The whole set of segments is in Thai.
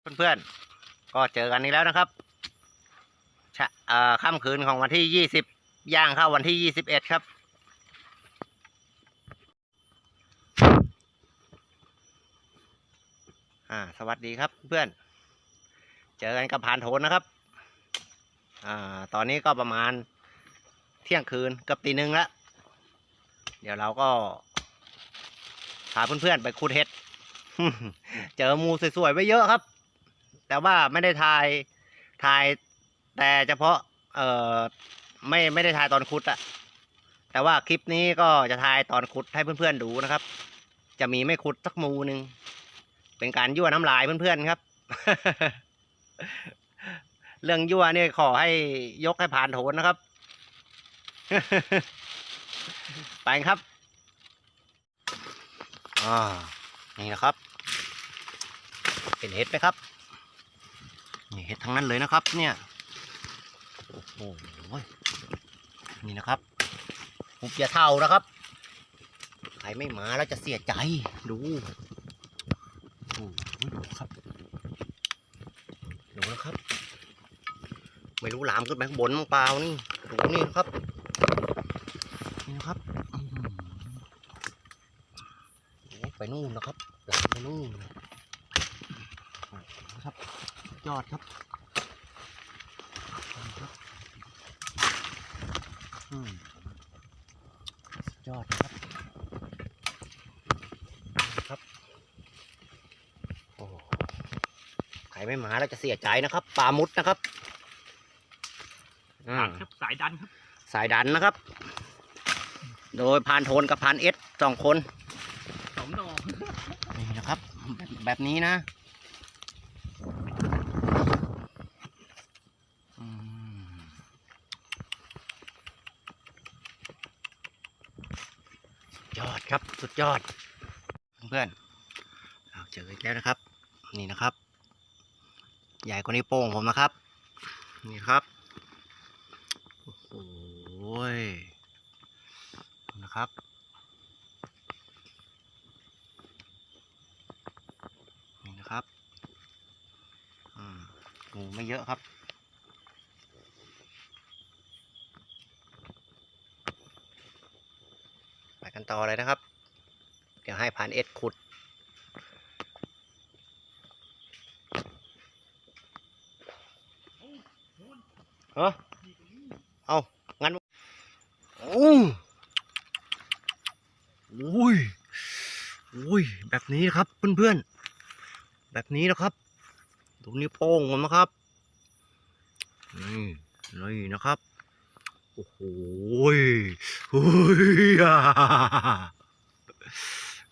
เพื่อนๆ ก็เจอกันนี้แล้วนะครับชะเอ่อค่ำคืนของวันที่ยี่สิบย่างเข้าวันที่ยี่สิบเอ็ดครับ อ่า สวัสดีครับเพื่อน เจอกันกับผ่านโทนนะครับ อ่า ตอนนี้ก็ประมาณเที่ยงคืนเกับตีหนึ่งแล้ว เดี๋ยวเราก็พาเพื่อนๆ ไปขุดเห็ด เจอมูสวยๆไว้เยอะครับ แต่ว่าไม่ได้ถ่ายถ่ายแต่เฉพาะ เอ่อไม่ไม่ได้ถ่ายตอนขุดอะแต่ว่าคลิปนี้ก็จะถ่ายตอนขุดให้เพื่อนๆดูนะครับ จะมีไม่ขุดสักมูหนึ่งเป็นการยั่วน้ำลายเพื่อนๆครับ เรื่องยั่วเนี่ยขอให้ยกให้ผ่านโถนนะครับ ไปครับอ่านี่นะครับ เป็นเห็ดไหมครับ นี่เห็ดทั้งนั้นเลยนะครับ เนี่ยโอ้โหนี่นะครับหุบอย่าเท่านะครับใครไม่มาแล้วจะเสียใจดูโอ้ดูครับดูนะครับ ไม่รู้หลามขึ้นไปข้างบนมั้งเปล่านี่ดูนี่นะครับนี่นะครับไปนู่นนะครับหลามไปนู่น อดครับครับอืมยอดครับ ครับ โอ้ใครไม่มาแล้วจะเสียใจนะครับ ปลามุดนะครับอ่าครับสายดันครับ สายดันนะครับ โดยพานโทนกับพานเอสสองคนสองดอกนี่นะครับ แบบแบบนี้นะอืมสุดยอด ครับสุดยอด เพื่อนเอาเจออีกแล้วนะครับ นี่นะครับ ใหญ่กว่านี้โป้งผมนะครับ นี่ครับโอ้โหยนะครับนี่นะครับอืมงูไม่เยอะครับไปกันต่อเลยนะครับ ผ่านเอ็ดขุด เออเอางั้นอ้อุ้ยอุ้ย แบบนี้นครับเพื่อนๆ แบบนี้นะครับดูนิ้โป้งผมนะครับ นี่นี่นะครับ โอ้โหยเฮ้ยอ่า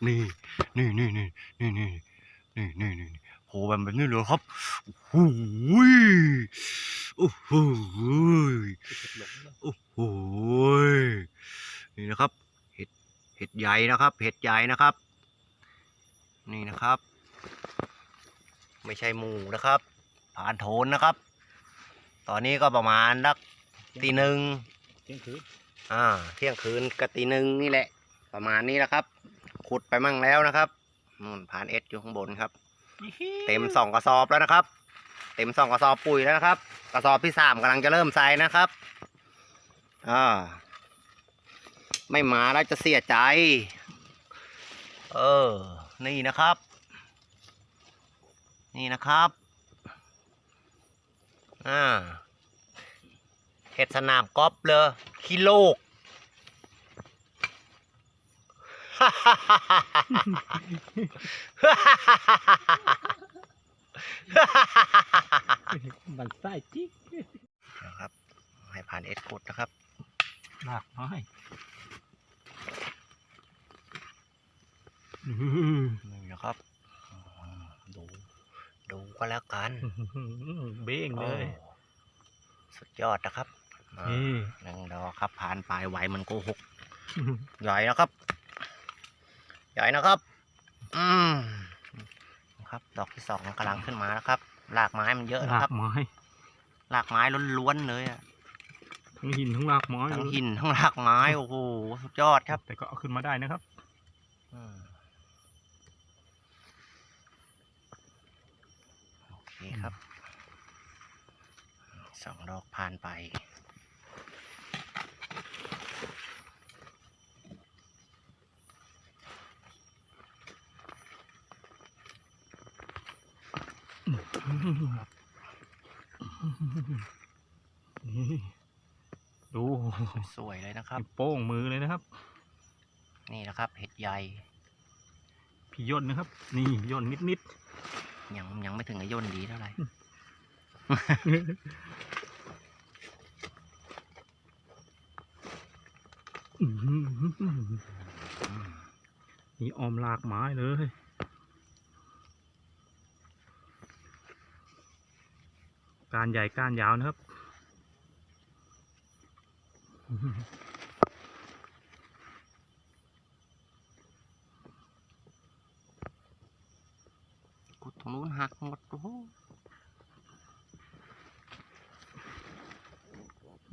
นี่นี่นี่นี่นี่นี่นี่นี่นี่โหแบบแบบนี้เลยครับโอ้โหยโอ้โหยโอ้โหยนี่นะครับ เห็ดเห็ดใหญ่นะครับ เห็ดใหญ่นะครับ นี่นะครับ ไม่ใช่หมูนะครับผ่านโทนนะครับ ตอนนี้ก็ประมาณนักตีหนึ่งเที่ยงคืนอ่าเที่ยงคืนกับตีหนึ่งนี่แหละ ประมาณนี้นะครับ ขุดไปมั่งแล้วนะครับนู่นผ่านเอสอยู่ข้างบนครับ เต็มสองกระสอบแล้วนะครับ เต็มสองกระสอบปุ๋ยแล้วนะครับ กระสอบที่สามกำลังจะเริ่มใส่นะครับอ่าไม่มาแล้วจะเสียใจ เออ นี่นะครับ นี่นะครับอ่าเห็ดสนามกอล์ฟเลยคิโลก มันไส้จิ๊กนะครับ ให้ผ่านเอสกุดนะครับหลากไม้นี่นะครับอืมดู ดูก็แล้วกันเบ้งเลยโอ้สุดยอดนะครับอ่านี่หนึ่งดอกครับผ่านปลายไหวมันโกหกใหญ่นะครับ ใหญ่นะครับ อืมครับ ดอกที่สองกำลังขึ้นมาแล้วครับรากไม้มันเยอะหนะลาครักบไม้รากไม้ล้วนๆเลยอะทั้งหินทั้งหลากไม้ทั้งหินทั้งรากไม้โอ้โหสุดยอดครับแต่ก็เอาขึ้นมาได้นะครับ อืมโอเคครับสองดอกผ่านไป นี่ ดูสวยๆเลยนะครับ โป้งมือเลยนะครับ นี่นะครับ เห็ดใหญ่ พี่ย่นนะครับ นี่ย่นนิดนิดยังยังไม่ถึงกับย่นดีเท่าไหร่ๆอื้อหือนี่ออมหลากไม้เลย การใหญ่การยาวนะครับ กุดตรงนู้นหักหมดโอ้โห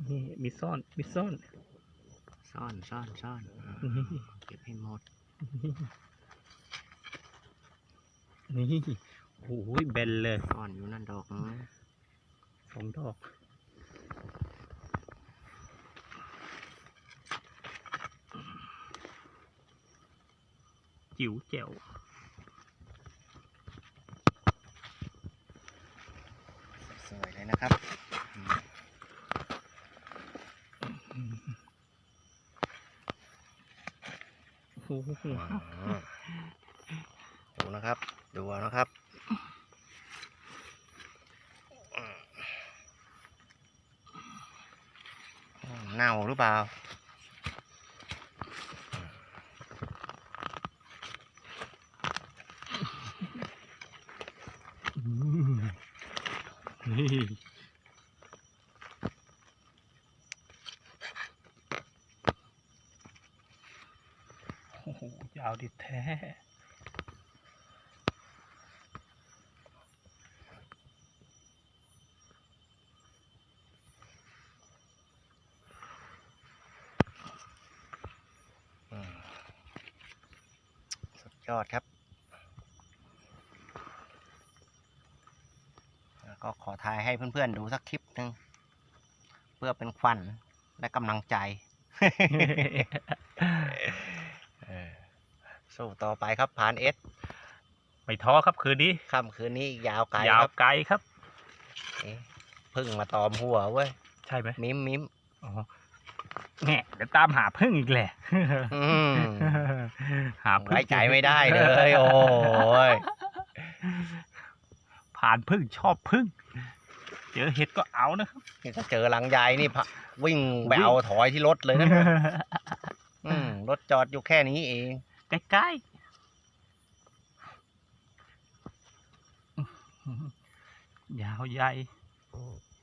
นี่มีซ่อนมีซ่อน ซ่อนซ่อนซ่อนอ่านี่เก็บให้หมด นี่ โอ้ยเบนเลยซ่อนอยู่นั่นดอกนึงส องดอกจิ๋วแจ๋วสวยเลยนะครับอืมโอ้โหอ่าดูนะครับ ดูเอานะครับอืมเน่าหรือเปล่า อืมนี่ โอ้โหยาวดิแท้สุดยอดครับ แล้วก็ขอทายให้เพื่อนๆดูสักคลิปหนึ่งเพื่อเป็นขวัญและกำลังใจ สู้ต่อไปครับผ่านเอสไม่ท้อครับคืนนี้ค่ำคืนนี้อีกยาวไกลยาวครับไกลครับเอ๊ะพึ่งมาตอมหัวเว้ยใช่ไหมมิมมิมอ๋อแง่เดี๋ยวตามหาพึ่งอีกแหละอืมหาพึ่งไว้ใจไม่ได้เลยโอ้ยผ่านพึ่งชอบพึ่งเจอเห็ดก็เอานะครับนี่ถ้าเจอหลังยายนี่พะวิ่งไปวิ่งเอาถอยที่รถเลยนะอืมรถจอดอยู่แค่นี้เอง ใกล้ๆ ยาวใหญ่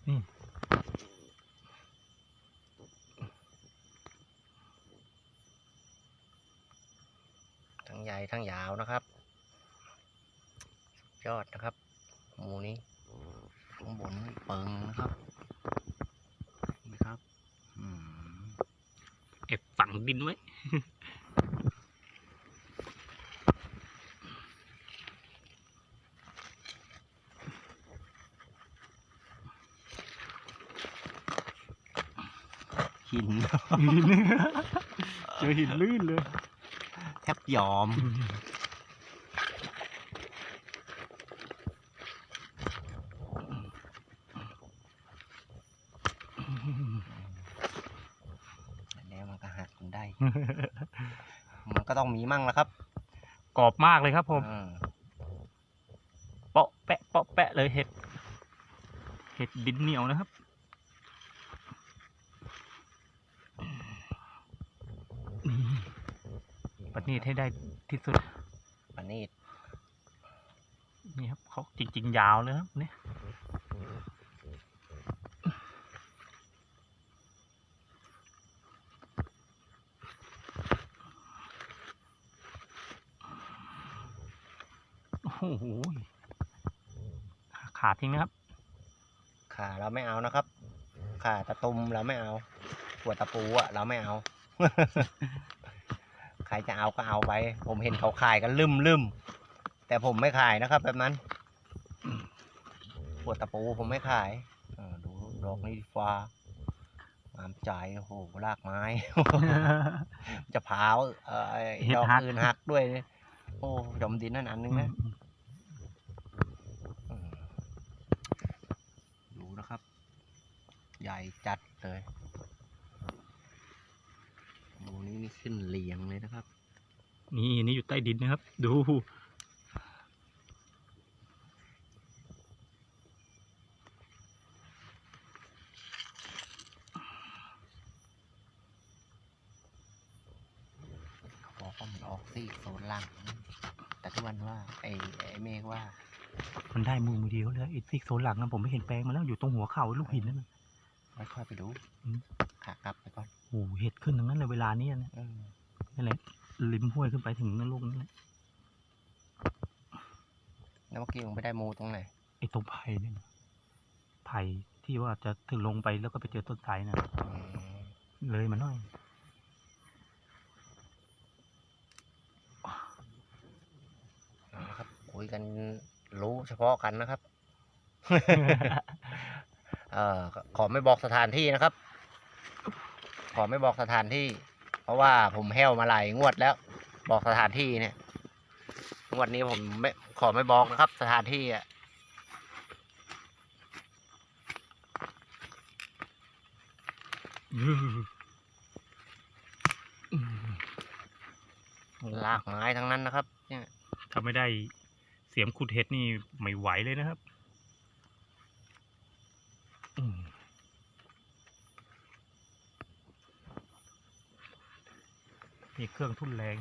นี่ทั้งใหญ่ทั้งยาวนะครับ ยอดนะครับหมูนี้ข้างบนนี่เปิงนะครับนี่ครับ อืม เก็บฝังดินไว้ หิ น เจอหินลื่นเลย แทบยอม แล้วมันก็หักจนได้ มันก็ต้องมีมั่งแล้วครับกรอบมากเลยครับผมอืมเปาะแปะเปาะแปะเลยเห็ด เห็ดดินเหนียวนะครับ นี่ปัดนี้ให้ได้ที่สุดปานนีดนี่ครับเขาจริง ๆ ยาวเลยครับเนี่ยโอ้โหขาดทิ้งนะครับ ขาเราไม่เอานะครับ ขาตะตุมเราไม่เอาหัวตะปูอะเราไม่เอาใค รจะเอาก็เอาไป ผมเห็นเขาขายกันลืมลืมแต่ผมไม่ขายนะครับ แบบนั้นปวดตะปูผมไม่ขายเออดูดอกนี้ดีฟ้างามใจโอ้โหรากไม้ จะพร้าวเอ่อไอ้เห็ดดอกหักอื่นหักด้วยเนี่ยโอ้ดมดินนั่นอันนึงนะอืมดูนะครับ ใหญ่จัดเลย ดูนี่นี่ขึ้นเรียงเลยนะครับ นี่นี่อยู่ใต้ดินนะครับ ดู เขาบอกว่ามันออกซี่โซนล่างแต่ทุกวันว่าไอ้ไอ้เมฆว่า มันได้มือมือเดียวเลยไอ้ซิกโซนหลังนะผมไม่เห็นแปลงมาแล้วอยู่ตรงหัวเข่าลูกหินนั่นน่ะ ไม่ค่อยไปดูอืม ขากลับไปก่อนโอ้โหเห็ดขึ้นทั้งนั้นเลยเวลานี้นะเออนั่นแหละริมห้วยขึ้นไปถึงนั่นลูกนั่นแหละแล้วเมื่อกี้มึงไปได้มูตรงไหนไอ้ตรงไผ่เนี่ยนะไผ่ที่ว่าจะถึงลงไปแล้วก็ไปเจอต้นไทรนะอืมเลยมาหน่อยเอาละครับคุยกันรู้เฉพาะกันนะครับ เออขอไม่บอกสถานที่นะครับ ขอไม่บอกสถานที่ เพราะว่าผมแห้วมาหลายงวดแล้ว บอกสถานที่เนี่ยงวดนี้ผมไม่ขอไม่บอกนะครับ สถานที่อะลากไม้ทั้งนั้นนะครับ เนี่ย ถ้าไม่ได้เสียมขุดเห็ดนี่ไม่ไหวเลยนะครับอืม มีเครื่องทุ่นแรง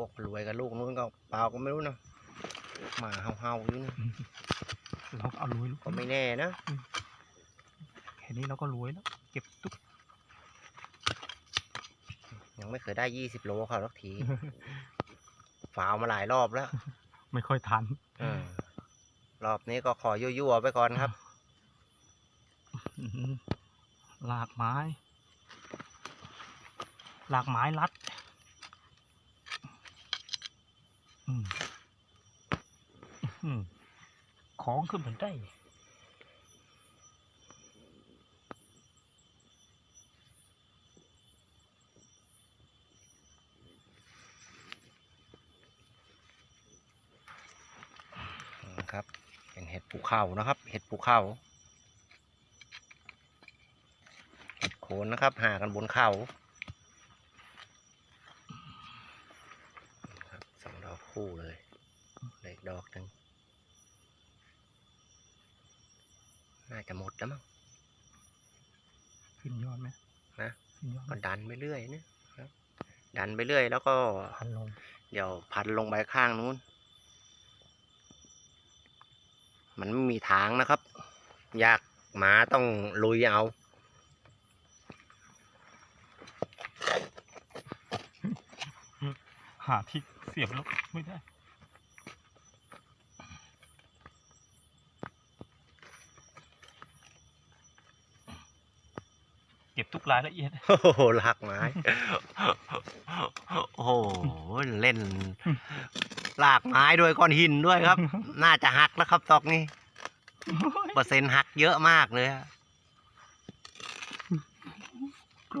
พวกรวยกับลูกนู้นก็เปล่าก็ไม่รู้นะหมาเห่าๆอยู่นะ เราก็เอารวยลูกก็ไม่แน่นะแค่นี้เราก็รวยแล้ว เก็บตุ๊กยังไม่เคยได้ยี่สิบโลเขาสักทีฝาวมาหลายรอบแล้ว ไม่ค่อยทันเออรอบนี้ก็ขอยั่วๆไปก่อนครับอื้อหือลากไม้ ลากไม้รัด อืมอื้อหือ ของขึ้นเหมือนได้ครับ เป็นเห็ดภูเขานะครับ เห็ดภูเขาเห็ดโคนนะครับ หากันบนเขาครับสองดอกคู่เลยเหลืออีกดอกหนึ่งน่าจะหมดแล้วมั้ง ขึ้นยอดไหม นะ ขึ้นยอดไหม ก็ดันไปเรื่อยนะครับ ดัน ไปเรื่อย แล้วก็พันลงเดี๋ยวพันลงไปข้างนู้น มันไม่มีทางนะครับยากหมาต้องลุยเอาหาที่เสียบแล้วไม่ได้ เก็บทุกรายละเอียด โอ้โหหลักไม้ โอ้โห เล่นลากไม้ด้วยก้อนหินด้วยครับ น่าจะหักแล้วครับตอกนี้ เปอร์เซ็นต์หักเยอะมากเลยอะ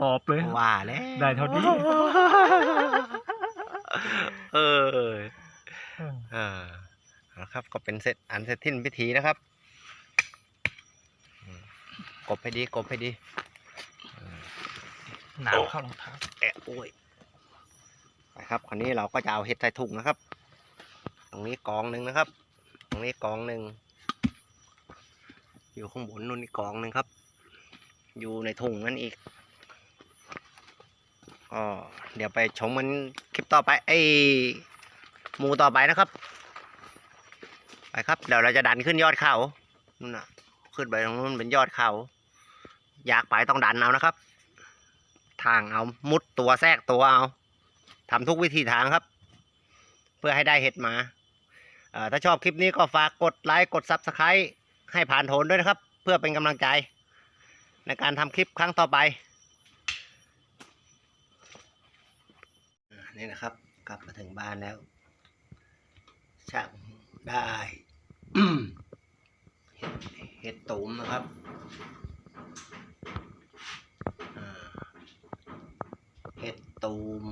กรอบเลยว่าแล้วได้เท่านี้ เออ เออนะครับ ก็เป็นเสร็จอันเสร็จทิ้นพิธีนะครับอืมกบให้ดี กบให้ดี หนาวเข้ารองเท้าแอะโอ้ยไปครับคราวนี้เราก็จะเอาเห็ดใส่ถุงนะครับ ตรงนี้กองหนึ่งนะครับ ตรงนี้กองหนึ่งอยู่ข้างบนนู่นอีกกองหนึ่งครับ อยู่ในถุงนั่นอีกก็เดี๋ยวไปชมมันคลิปต่อไปไอ้หมูต่อไปนะครับ ไปครับเดี๋ยวเราจะดันขึ้นยอดเขานู่นน่ะขึ้นไปตรงนู้นเป็นยอดเขา อยากไปต้องดันเอานะครับ ทางเอา มุดตัวแทรกตัวเอาทำทุกวิธีทางครับ เพื่อให้ได้เห็ดมาถ้าชอบคลิปนี้ก็ฝากกดไลค์กดซับสไครต์ให้ผ่านโทนด้วยนะครับ เพื่อเป็นกำลังใจ ในการทำคลิปครั้งต่อไปนี่นะครับ กลับมาถึงบ้านแล้วช่างได้ เห็ดเห็ดตูมนะครับอ่าเห็ด ตูม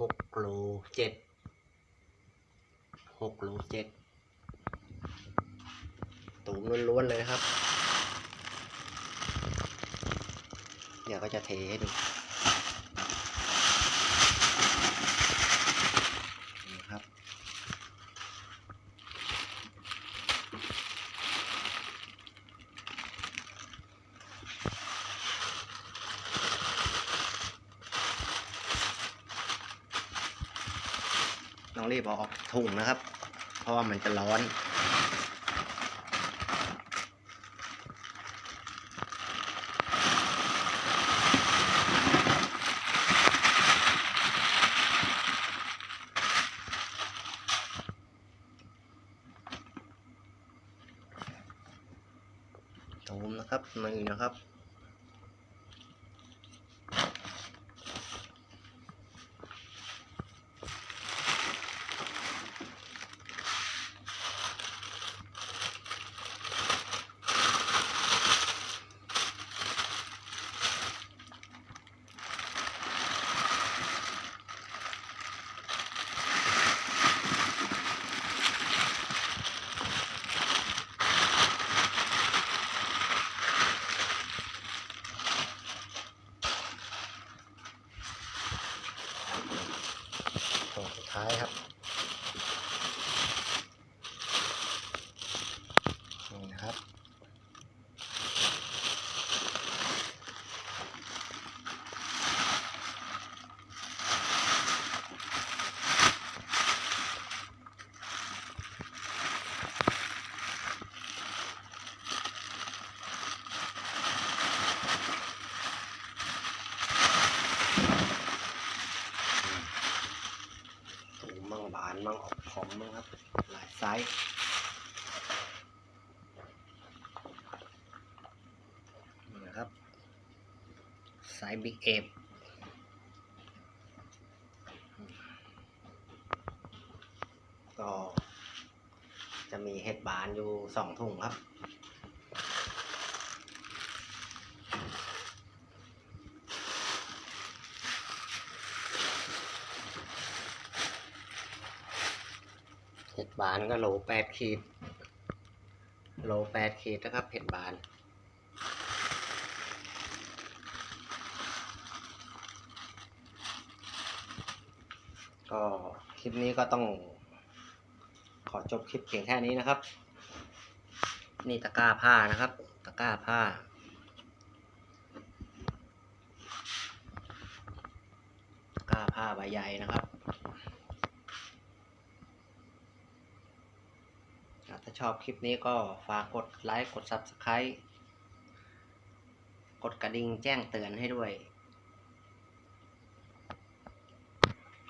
หกโลเจ็ดหกโลเจ็ดตูมล้วนๆเลยครับ เดี๋ยวก็จะเทให้ดูนี่ครับ ต้องรีบเอาออกถุงนะครับ เพราะว่ามันจะร้อน ตูมนะครับนี่นะครับ ตัวสุดท้ายครับ นี่นะครับ ตูมมั่งบานมั่งออกของมั่งครับ หลายไซส์นี่นะครับ ไซส์บิ๊กเอฟก็จะมีเห็ดบานอยู่สองถุงครับ เห็ดบานก็โหลแปดขีดโหลแปดขีดนะครับเห็ดบาน ก็คลิปนี้ก็ต้อง ขอจบคลิปเพียงแค่นี้นะครับ นี่ตะกร้าผ้านะครับ ตะกร้าผ้า ตะกร้าผ้าใบใหญ่นะครับครับถ้าชอบคลิปนี้ก็ฝากกดไลค์ กด Subscribe กดกระดิ่งแจ้งเตือนให้ด้วย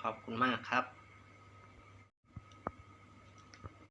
ขอบคุณมากครับ